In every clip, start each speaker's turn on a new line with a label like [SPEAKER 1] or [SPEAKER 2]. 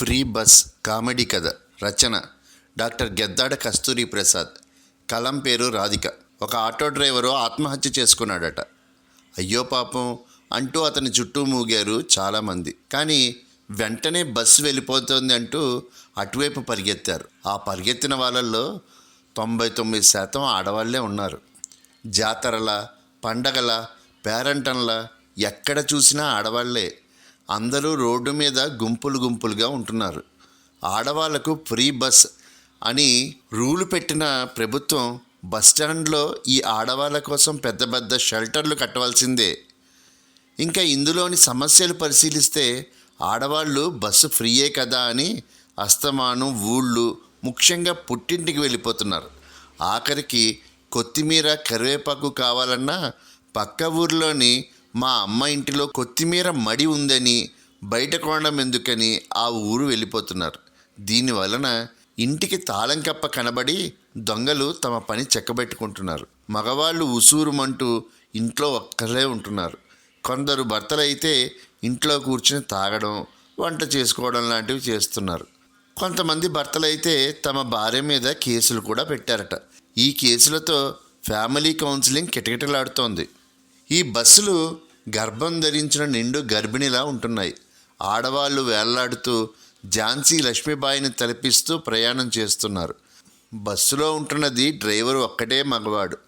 [SPEAKER 1] Free bus comedy కథ రచన doctor Geddada Kasturi Prasad. కలం పేరు రాధిక. ఒక ఆటో డ్రైవరు ఆత్మహత్య చేసుకున్నాడట. అయ్యో పాపం అంటూ అతని చుట్టూ మూగారు చాలామంది. కానీ వెంటనే బస్సు వెళ్ళిపోతుంది అంటూ అటువైపు పరిగెత్తారు. ఆ పరిగెత్తిన వాళ్ళల్లో తొంభై తొమ్మిది శాతం ఆడవాళ్ళే ఉన్నారు. జాతరల పండగల పేరంటంల ఎక్కడ చూసినా ఆడవాళ్ళే. అందరూ రోడ్డు మీద గుంపులు గుంపులుగా ఉంటున్నారు. ఆడవాళ్ళకు ఫ్రీ బస్ అని రూలు పెట్టిన ప్రభుత్వం బస్టాండ్లో ఈ ఆడవాళ్ళ కోసం పెద్ద పెద్ద షెల్టర్లు కట్టవలసిందే. ఇంకా ఇందులోని సమస్యలు పరిశీలిస్తే ఆడవాళ్ళు బస్సు ఫ్రీయే కదా అని అస్తమానం ఊళ్ళు ముఖ్యంగా పుట్టింటికి వెళ్ళిపోతున్నారు. ఆఖరికి కొత్తిమీర కరివేపాకు కావాలన్నా పక్క ఊర్లోని మా అమ్మ ఇంటిలో కొత్తిమీర మడి ఉందని బయట కొనడం ఎందుకని ఆ ఊరు వెళ్ళిపోతున్నారు. దీని వలన ఇంటికి తాళం కప్ప కనబడి దొంగలు తమ పని చెక్కబెట్టుకుంటున్నారు. మగవాళ్ళు ఉసూరుమంటూ ఇంట్లో ఒక్కరే ఉంటున్నారు. కొందరు భర్తలైతే ఇంట్లో కూర్చుని తాగడం వంట చేసుకోవడం లాంటివి చేస్తున్నారు. కొంతమంది భర్తలైతే తమ భార్య మీద కేసులు కూడా పెట్టారట. ఈ కేసులతో ఫ్యామిలీ కౌన్సిలింగ్ కిటకిటలాడుతోంది. ఈ బస్సులు గర్భం ధరించిన నిండు గర్భిణిలా ఉంటున్నాయి. ఆడవాళ్ళు వేళ్ళాడుతూ ఝాన్సీ లక్ష్మీబాయిని తలపిస్తూ ప్రయాణం చేస్తున్నారు. బస్సులో ఉంటున్నది డ్రైవర్ ఒక్కటే మగవాడు.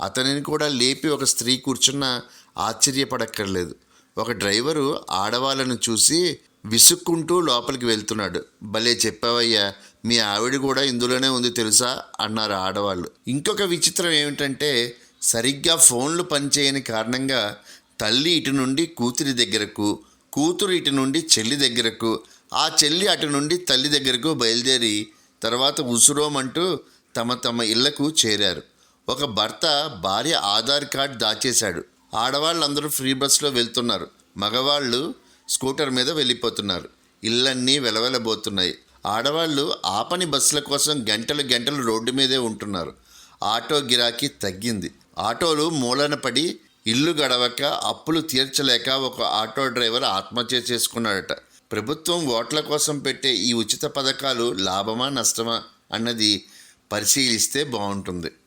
[SPEAKER 1] అతనిని కూడా లేపి ఒక స్త్రీ కూర్చున్న ఆశ్చర్యపడక్కర్లేదు. ఒక డ్రైవరు ఆడవాళ్ళను చూసి విసుక్కుంటూ లోపలికి వెళ్తున్నాడు. భలే చెప్పావయ్యా మీ ఆవిడ కూడా ఇందులోనే ఉంది తెలుసా? అన్నారు ఆడవాళ్ళు. ఇంకొక విచిత్రం ఏమిటంటే సరిగ్గా ఫోన్లు పనిచేయని కారణంగా తల్లి ఇటు నుండి కూతురి దగ్గరకు కూతురు ఇటు నుండి చెల్లి దగ్గరకు ఆ చెల్లి అటు నుండి తల్లి దగ్గరకు బయలుదేరి తర్వాత ఉసురోమంటూ తమ తమ ఇళ్ళకు చేరారు. ఒక భర్త భార్య ఆధార్ కార్డ్ దాచేశాడు. ఆడవాళ్ళందరూ ఫ్రీ బస్సులో వెళ్తున్నారు. మగవాళ్ళు స్కూటర్ మీద వెళ్ళిపోతున్నారు. ఇళ్ళన్నీ వెలవెలబోతున్నాయి. ఆడవాళ్ళు ఆపని బస్సుల కోసం గంటలు గంటలు రోడ్డు మీదే ఉంటున్నారు. ఆటో గిరాకీ తగ్గింది. ఆటోలు మూలన పడి ఇల్లు గడవక అప్పులు తీర్చలేక ఒక ఆటో డ్రైవర్ ఆత్మహత్య చేసుకున్నాడట. ప్రభుత్వం ఓట్ల కోసం పెట్టే ఈ ఉచిత పథకాలు లాభమా నష్టమా అన్నది పరిశీలిస్తే బాగుంటుంది.